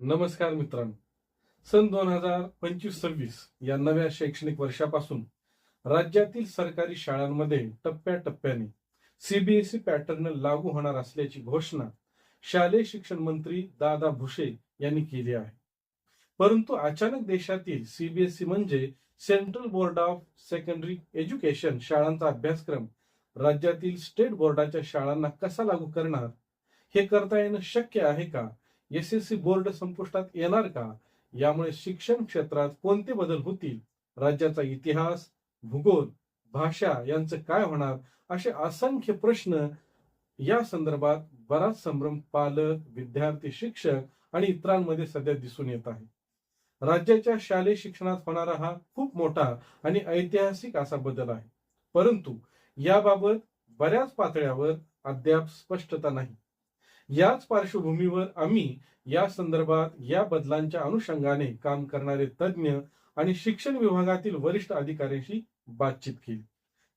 नमस्कार मित्रांनो. सन दोन हजार पंचवीस सव्वीस या नव्या शैक्षणिक वर्षापासून राज्यातील सरकारी शाळांमध्ये टप्प्याटप्प्याने सीबीएसई पॅटर्न लागू होणार असल्याची घोषणा शालेय शिक्षण मंत्री दादा भुसे यांनी केली आहे. परंतु अचानक देशातील सीबीएसई म्हणजे central board of secondary education शाळांचा अभ्यासक्रम राज्यातील स्टेट बोर्डाच्या शाळांना कसा लागू करणार हे करता येणं शक्य आहे का? एस एस सी बोर्ड संपुष्टात येणार का? यामुळे शिक्षण क्षेत्रात कोणते बदल होतील? राज्याचा इतिहास भूगोल भाषा यांचं काय होणार? असे असंख्य प्रश्न या संदर्भात बराच संभ्रम पालक विद्यार्थी शिक्षक आणि इतरांमध्ये सध्या दिसून येत आहे. राज्याच्या शालेय शिक्षणात होणारा हा खूप मोठा आणि ऐतिहासिक असा बदल आहे. परंतु याबाबत बऱ्याच पातळ्यावर अद्याप स्पष्टता नाही. याच पार्श्वभूमीवर आम्ही या संदर्भात या बदलांच्या अनुषंगाने काम करणारे तज्ज्ञ आणि शिक्षण विभागातील वरिष्ठ अधिकाऱ्यांशी बातचीत केली.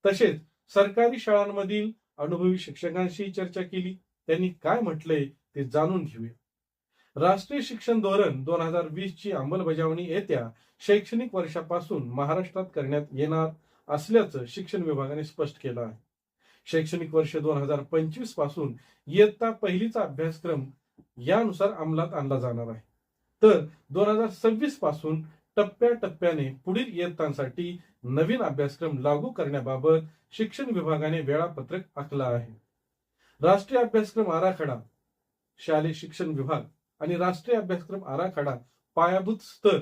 तसेच सरकारी शाळांमधील अनुभवी शिक्षकांशी चर्चा केली. त्यांनी काय म्हटलंय ते जाणून घेऊया. राष्ट्रीय शिक्षण धोरण दोन हजार वीस ची अंमलबजावणी येत्या शैक्षणिक वर्षापासून महाराष्ट्रात करण्यात येणार असल्याचं शिक्षण विभागाने स्पष्ट केलं आहे. शैक्षणिक वर्ष दोन हजार पंचवीसपासून इयत्ता पहिलीचा अभ्यासक्रम यानुसार अंमलात आणला जाणार आहे. तर दोन हजार सव्वीसपासून टप्प्याटप्प्याने पुढील इयत्तांसाठी नवीन अभ्यासक्रम लागू करण्याबाबत शिक्षण विभागाने वेळापत्रक आखलं आहे. राष्ट्रीय अभ्यासक्रम आराखडा शालेय शिक्षण विभाग आणि राष्ट्रीय अभ्यासक्रम आराखडा पायाभूत स्तर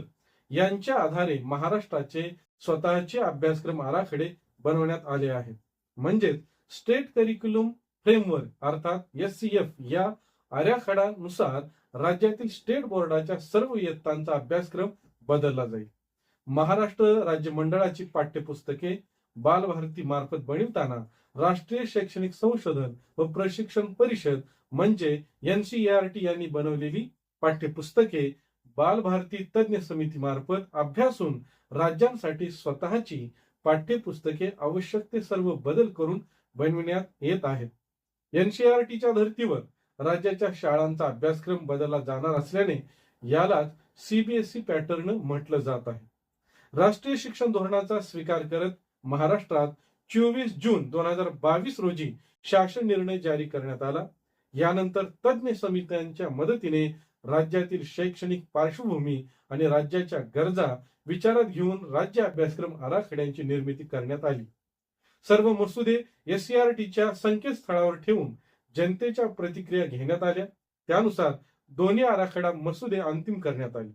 यांच्या आधारे महाराष्ट्राचे स्वतःचे अभ्यासक्रम आराखडे बनवण्यात आले आहेत. म्हणजेच स्टेट करिक्युलम फ्रेमवर्क अर्थात एस सी एफ या आराखड्यानुसार राज्यातील स्टेट बोर्डाच्या सर्व इयत्तांचा अभ्यासक्रम बदलला जाईल. महाराष्ट्र राज्य मंडळाची पाठ्यपुस्तके बालभारती मार्फत बनवताना राष्ट्रीय शैक्षणिक संशोधन व प्रशिक्षण परिषद म्हणजे एनसीईआरटी यांनी बनवलेली पाठ्यपुस्तके बालभारती तज्ञ समिती मार्फत अभ्यासून राज्यांसाठी स्वतःची पाठ्यपुस्तके आवश्यक ते सर्व बदल करून बनविण्यात येत आहेत. एनसीआरटीच्या धर्तीवर राज्याच्या शाळांचा अभ्यासक्रम बदलला जाणार असल्याने यालाच सीबीएसई पॅटर्न म्हटलं जात आहे. राष्ट्रीय शिक्षण धोरणाचा स्वीकार करत महाराष्ट्रात चोवीस जून दोन हजार बावीस रोजी शासन निर्णय जारी करण्यात आला. यानंतर तज्ज्ञ समित्यांच्या मदतीने राज्यातील शैक्षणिक पार्श्वभूमी आणि राज्याच्या गरजा विचारात घेऊन राज्य अभ्यासक्रम आराखड्यांची निर्मिती करण्यात आली. सर्व मसुदे एससीआरटीच्या संकेतस्थळावर ठेवून जनतेच्या प्रतिक्रिया घेण्यात आल्या. त्यानुसार दोन्ही आराखडा मसुदे अंतिम करण्यात आले.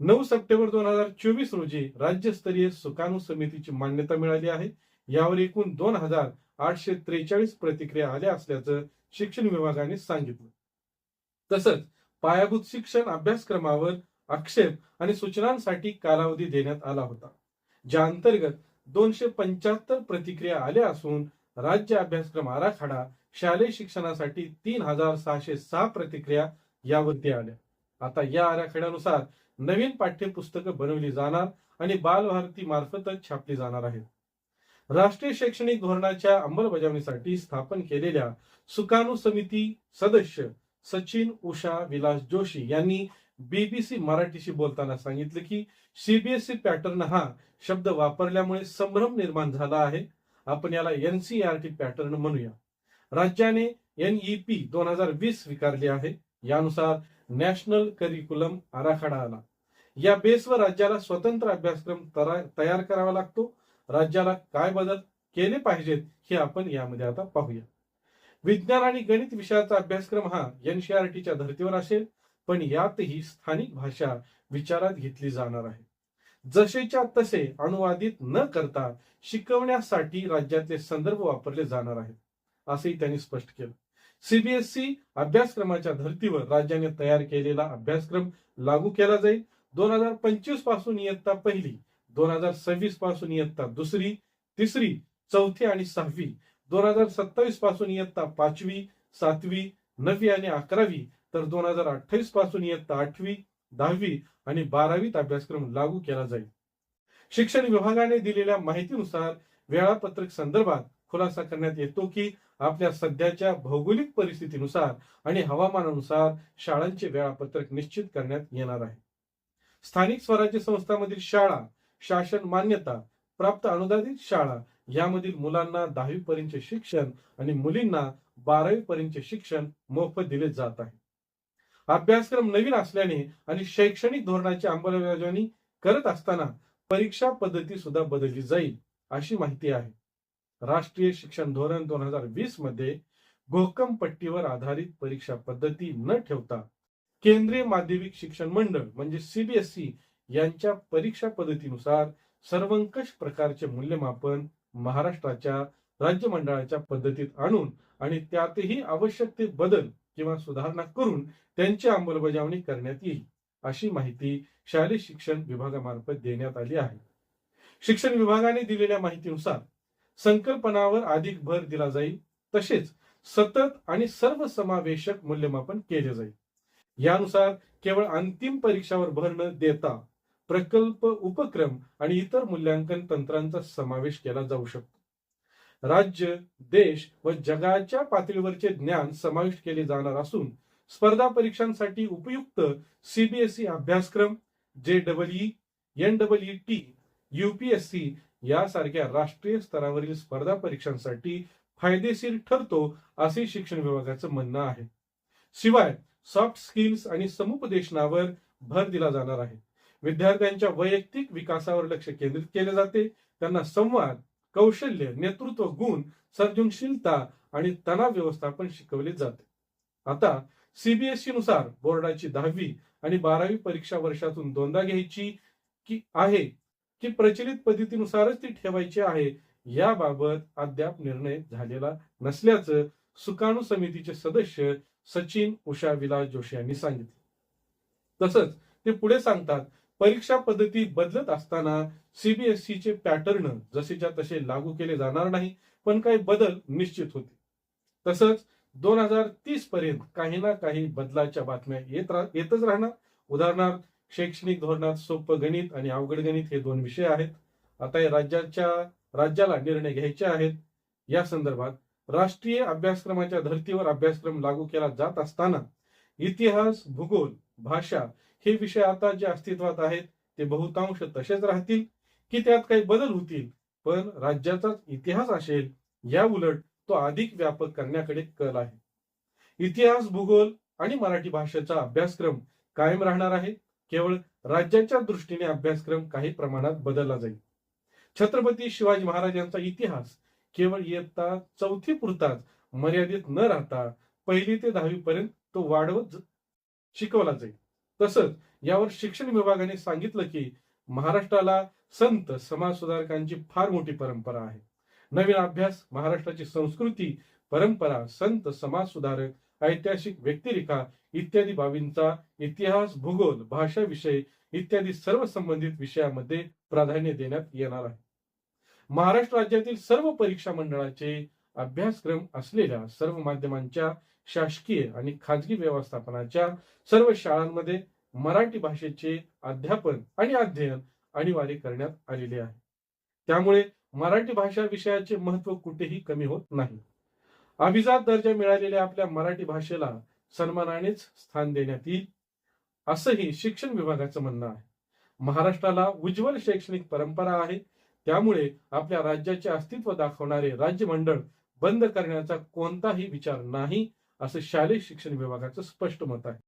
नऊ सप्टेंबर दोन हजार चोवीस रोजी राज्यस्तरीय सुकाणू समितीची मान्यता मिळाली आहे. यावर एकूण दोन हजार आठशे त्रेचाळीस प्रतिक्रिया आल्या असल्याचं शिक्षण विभागाने सांगितलं. तसंच पायाभूत शिक्षण अभ्यासक्रमावर आक्षेप आणि सूचनांसाठी कालावधी देण्यात आला होता. ज्या अंतर्गत दोनशे पंच्याहत्तर प्रतिक्रिया आल्या असून राज्य अभ्यासक्रम आराखडा शालेय शिक्षणासाठी तीन हजार सहाशे सहा प्रतिक्रिया यावरती आल्या. आता या आराखड्यानुसार नवीन पाठ्यपुस्तकं बनवली जाणार आणि बालभारती मार्फतच छापली जाणार आहेत. राष्ट्रीय शैक्षणिक धोरणाच्या अंमलबजावणीसाठी स्थापन केलेल्या सुकाणू समिती सदस्य सचिन उषा विलास जोशी यांनी बीबीसी मराठीशी बोलताना सांगितलं की सीबीएसई पॅटर्न हा शब्द वापरल्यामुळे संभ्रम निर्माण झाला आहे. आपण याला एनसीआरटी पॅटर्न म्हणूया. राज्याने एनईपी दोन हजार वीस स्वीकारली आहे. यानुसार नॅशनल करिक्युलम आराखडा आला. या बेसवर राज्याला स्वतंत्र अभ्यासक्रम तयार करावा लागतो. राज्याला काय बदल केले पाहिजेत हे आपण यामध्ये आता पाहूया. विज्ञान आणि गणित विषयाचा अभ्यासक्रम हा एनसीआरटीच्या धर्तीवर असेल. पण यातही स्थानिक भाषा विचारात घेतली जाणार आहे. जसेच्या तसे अनुवादित न करता शिकवण्यासाठी राज्यातले संदर्भ वापरले जाणार आहेत असंही त्यांनी स्पष्ट केलं. सीबीएसई अभ्यासक्रमाच्या धर्तीवर राज्याने तयार केलेला अभ्यासक्रम लागू केला जाईल. दोन हजार पंचवीसपासून इयत्ता पहिली दोन हजार सव्वीसपासून इयत्ता दुसरी तिसरी चौथी आणि सहावी दोन हजार सत्तावीसपासून इयत्ता पाचवी सातवी नववी आणि अकरावी तर दोन हजार अठ्ठावीसपासून इयत्ता आठवी दहावी आणि बारावीत अभ्यासक्रम लागू केला जाईल. शिक्षण विभागाने दिलेल्या माहितीनुसार वेळापत्रक संदर्भात खुलासा करण्यात येतो की आपल्या सध्याच्या भौगोलिक परिस्थितीनुसार आणि हवामानानुसार शाळांचे वेळापत्रक निश्चित करण्यात येणार आहे. स्थानिक स्वराज्य संस्थांमधील शाळा शासन मान्यता प्राप्त अनुदानित शाळा यामधील मुलांना दहावी पर्यंतचे शिक्षण आणि मुलींना बारावी पर्यंतचे शिक्षण मोफत दिले जात आहे. अभ्यासक्रम नवीन असल्याने आणि शैक्षणिक धोरणाची अंमलबजावणी करत असताना परीक्षा पद्धती सुद्धा बदलली जाईल अशी माहिती आहे. राष्ट्रीय शिक्षण धोरण दोन हजार वीसमध्ये घोकम पट्टीवर आधारित परीक्षा पद्धती न ठेवता केंद्रीय माध्यमिक शिक्षण मंडळ म्हणजे सीबीएसई यांच्या परीक्षा पद्धतीनुसार सर्वंकष प्रकारचे मूल्यमापन महाराष्ट्राच्या राज्य मंडळाच्या पद्धतीत आणून आणि त्यातही आवश्यक ते बदल किंवा सुधारणा करून त्यांची अंमलबजावणी करण्यात येईल अशी माहिती शालेय शिक्षण विभागामार्फत देण्यात आली आहे. शिक्षण विभागाने दिलेल्या माहितीनुसार संकल्पनावर अधिक भर दिला जाईल तसेच सतत आणि सर्व समावेशक मूल्यमापन केले जाईल. यानुसार केवळ अंतिम परीक्षावर भर न देता प्रकल्प उपक्रम आणि इतर मूल्यांकन तंत्रांचा समावेश केला जाऊ शकतो. राज्य देश व जगाच्या पातळीवरचे ज्ञान समाविष्ट केले जाणार असून स्पर्धा परीक्षांसाठी उपयुक्त सीबीएसई अभ्यासक्रम J double E N double E T UPSC यासारख्या राष्ट्रीय स्तरावरील स्पर्धा परीक्षांसाठी फायदेशीर ठरतो असे शिक्षण विभागाचं म्हणणं आहे. शिवाय सॉफ्ट स्किल्स आणि समुपदेशनावर भर दिला जाणार आहे. विद्यार्थ्यांच्या वैयक्तिक विकासावर लक्ष केंद्रित केले जाते. त्यांना संवाद कौशल्य नेतृत्व गुण सर्जनशीलता आणि तणाव व्यवस्थापन शिकवले जाते. आता सीबीएसई नुसार बोर्डाची दहावी आणि बारावी परीक्षा वर्षातून दोनदा घ्यायची की आहे की प्रचलित पद्धतीनुसारच ती ठेवायची आहे याबाबत अद्याप निर्णय झालेला नसल्याचं सुकाणू समितीचे सदस्य सचिन उषा विलास जोशी यांनी सांगितले. तसंच ते पुढे सांगतात परीक्षा पद्धती बदलत असताना सीबीएसईचे पॅटर्न जसेच्या तसे लागू केले जाणार नाही पण काही बदल निश्चित होते तसंच दोन हजार तीस पर्यंत काही ना काही बदलाच्या बातम्या येत येतच राहणार. उदाहरणार्थ शैक्षणिक धोरणात सोपं गणित आणि अवघड गणित हे दोन विषय आहेत. आता या राज्याच्या राज्याला निर्णय घ्यायचे आहेत. या संदर्भात राष्ट्रीय अभ्यासक्रमाच्या धर्तीवर अभ्यासक्रम लागू केला जात असताना इतिहास भूगोल भाषा हे विषय आता जे अस्तित्वात आहेत ते बहुतांश तसेच राहतील की त्यात काही बदल होतील. पण राज्याचाच इतिहास असेल या उलट तो अधिक व्यापक करण्याकडे कल आहे. इतिहास भूगोल आणि मराठी भाषेचा अभ्यासक्रम कायम राहणार आहे. केवळ राज्याच्या दृष्टीने अभ्यासक्रम काही प्रमाणात बदलला जाईल. छत्रपती शिवाजी महाराजांचा इतिहास केवळ इयत्ता चौथी पुरताच मर्यादित न राहता पहिली ते दहावी पर्यंत तो वाढवत शिकवला जाईल. तसंच यावर शिक्षण विभागाने सांगितलं की महाराष्ट्राला संत समाज सुधारकांची फार मोठी परंपरा आहे. नवीन अभ्यास महाराष्ट्राची संस्कृती परंपरा संत समाज सुधारक ऐतिहासिक व्यक्तिरेखा इत्यादी बाबींचा इतिहास भूगोल भाषा विषय इत्यादी सर्व संबंधित विषयामध्ये प्राधान्य देण्यात येणार आहे. महाराष्ट्र राज्यातील सर्व परीक्षा मंडळाचे अभ्यासक्रम असलेल्या सर्व माध्यमांच्या शासकीय आणि खाजगी व्यवस्थापनाच्या सर्व शाळांमध्ये मराठी भाषेचे अध्यापन आणि अध्ययन अनिवार्य करण्यात आलेले आहे. त्यामुळे मराठी भाषा विषयाचे महत्त्व कुठेही कमी होत नाही. अभिजात दर्जा मिळालेल्या आपल्या मराठी भाषेला सन्मानानेच स्थान देण्यात येईल असंही शिक्षण विभागाचं म्हणणं आहे. महाराष्ट्राला उज्ज्वल शैक्षणिक परंपरा आहे. त्यामुळे आपल्या राज्याचे अस्तित्व दाखवणारे राज्य मंडळ बंद करण्याचा कोणताही विचार नाही असं शालेय शिक्षण विभागाचं स्पष्ट मत आहे.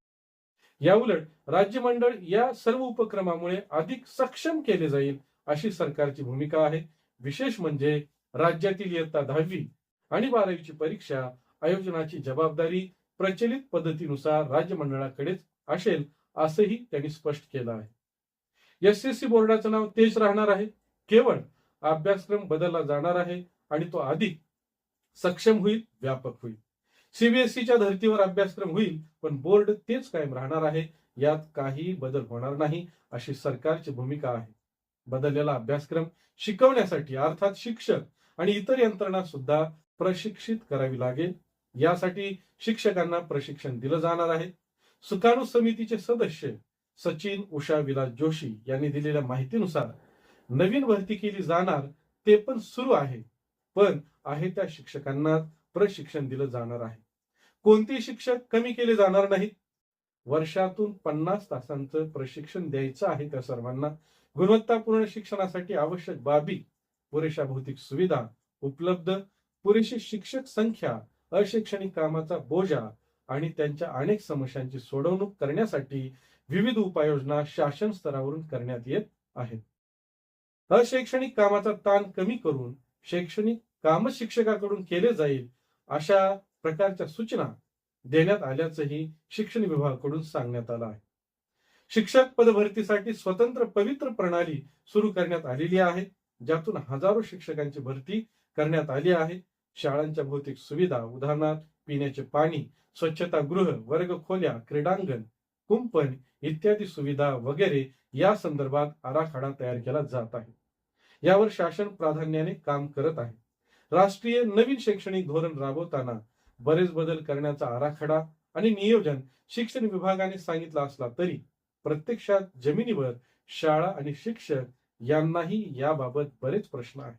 याउलट राज्य मंडळ या सर्व उपक्रमामुळे अधिक सक्षम केले जाईल अशी सरकारची भूमिका आहे. विशेष म्हणजे राज्यातील इयत्ता दहावी आणि बारावीची परीक्षा आयोजनाची जबाबदारी प्रचलित पद्धतीनुसार राज्य मंडळाकडेच असेल असंही त्यांनी स्पष्ट केलं आहे. एस एस सी बोर्डाचं नाव तेच राहणार आहे. केवळ अभ्यासक्रम बदलला जाणार आहे आणि तो अधिक सक्षम होईल व्यापक होईल. सीबीएसईच्या धर्तीवर अभ्यासक्रम होईल पण बोर्ड तेच कायम राहणार आहे यात काही बदल होणार नाही अशी सरकारची भूमिका आहे. बदललेला अभ्यासक्रम शिकवण्यासाठी अर्थात शिक्षक आणि इतर यंत्रणा सुद्धा प्रशिक्षित करावी लागेल. यासाठी शिक्षकांना प्रशिक्षण दिलं जाणार आहे. सुकाणू समितीचे सदस्य सचिन उषा विलास जोशी यांनी दिलेल्या माहितीनुसार नवीन भरती केली जाणार ते पण सुरू आहे. पण आहे त्या शिक्षकांना प्रशिक्षण दिलं जाणार आहे. कोणते शिक्षक कमी केले जाणार नाहीत. वर्षातून पन्नास तासांचं प्रशिक्षण द्यायचं आहे त्या सर्वांना. गुणवत्तापूर्ण शिक्षणासाठी आवश्यक बाबी पुरेशा भौतिक सुविधा उपलब्ध पुरेशी शिक्षक संख्या अशैक्षणिक कामाचा बोजा आणि त्यांच्या अनेक समस्यांची सोडवणूक करण्यासाठी विविध उपाययोजना शासन स्तरावरून करण्यात येत आहेत. अशैक्षणिक कामाचा ताण कमी करून शैक्षणिक काम शिक्षकाकडून केले जाईल अशा प्रकारच्या सूचना देण्यात आल्याचंही शिक्षण विभागाकडून सांगण्यात आलं आहे. शिक्षक पदभरतीसाठी स्वतंत्र पवित्र प्रणाली सुरू करण्यात आलेली आहे ज्यातून हजारो शिक्षकांची भरती करण्यात आली आहे. शाळांच्या भौतिक सुविधा उदाहरणार्थ पिण्याचे पाणी स्वच्छता गृह वर्ग खोल्या क्रीडांगण कुंपण इत्यादी सुविधा वगैरे या संदर्भात आराखडा तयार केला जात आहे. यावर शासन प्राधान्याने काम करत आहे. राष्ट्रीय नवीन शैक्षणिक धोरण राबवताना बरेच बदल करण्याचा आराखडा आणि नियोजन शिक्षण विभागाने सांगितलं असला तरी प्रत्यक्षात जमिनीवर शाळा आणि शिक्षक यांनाही याबाबत बरेच प्रश्न आहेत.